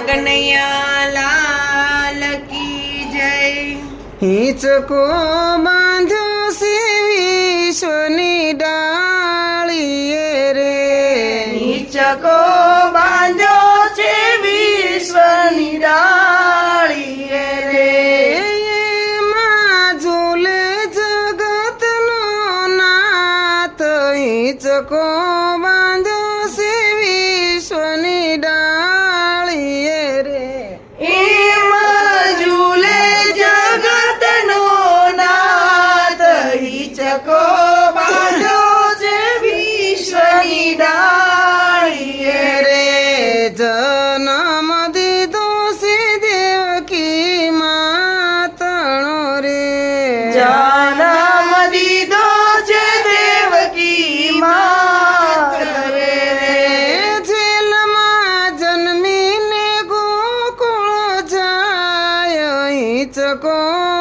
કનૈયા લાલ કી જય. હિંચકો બાંધો સેવી સોની ડાળીએ રે. હિંચકો જન્મ દીધો છે દેવકી જેલમાં જન્મીને ગોકુળ જાય ચકો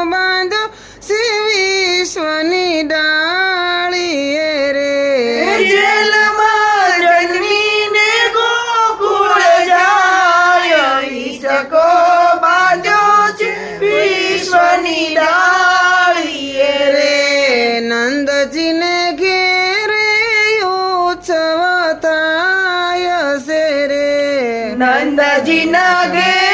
સજીને ઘેરે ઉત્સવ થાય છે રે નંદજીના ઘેર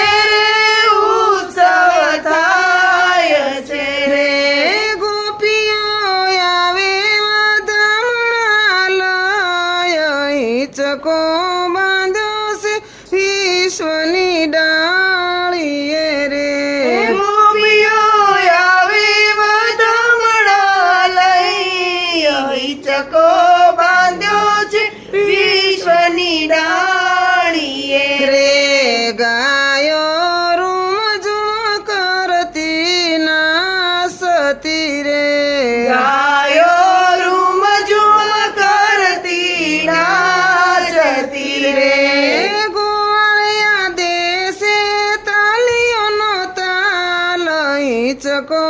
ઈચકો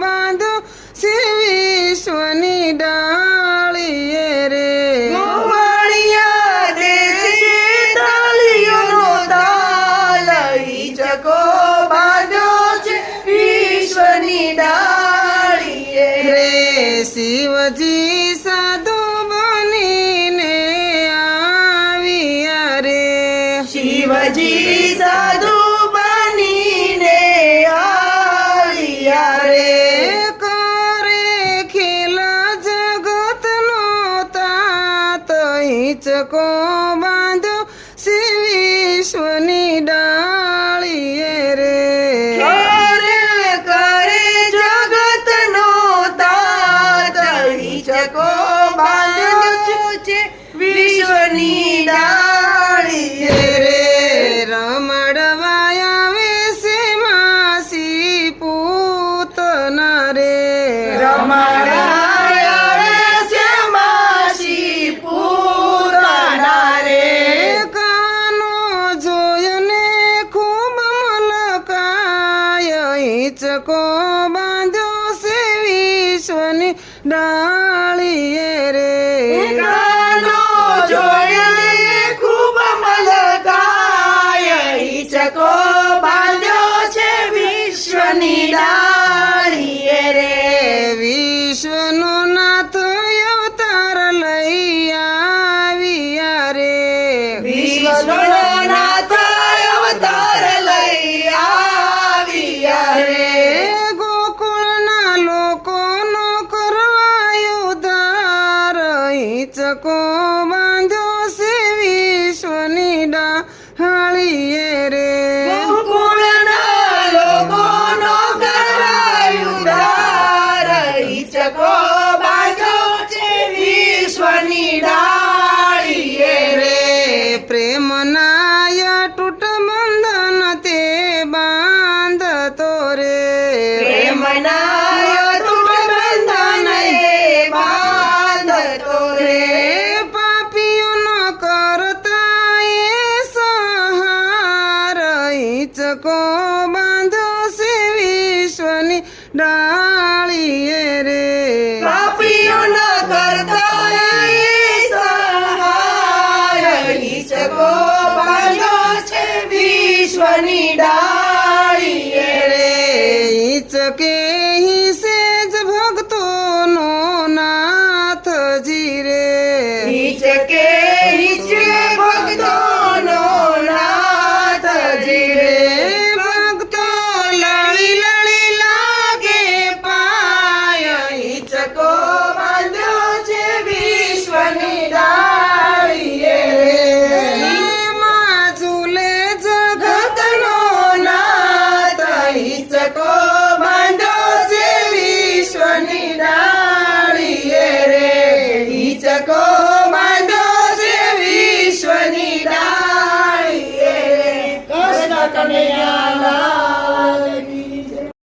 બાંધો શિવિશ્વની ડાળીએ રે શિવજી સાધુ બનીને આવ્યા રે. શિવજી চকো વિશ્વની ડાળીએ રે. કાનો જોડે ખૂબ વિશ્વની ડાળીએ રે. વિશ્વનો નાથ લઈ આવ્યા રે. વિશ્વનો વેચકો બાંધો ડાળીએ રે. પાપીઓ ન કરતા સહાય. વિશ્વની ડાળીએ રે. હિચકે હિસે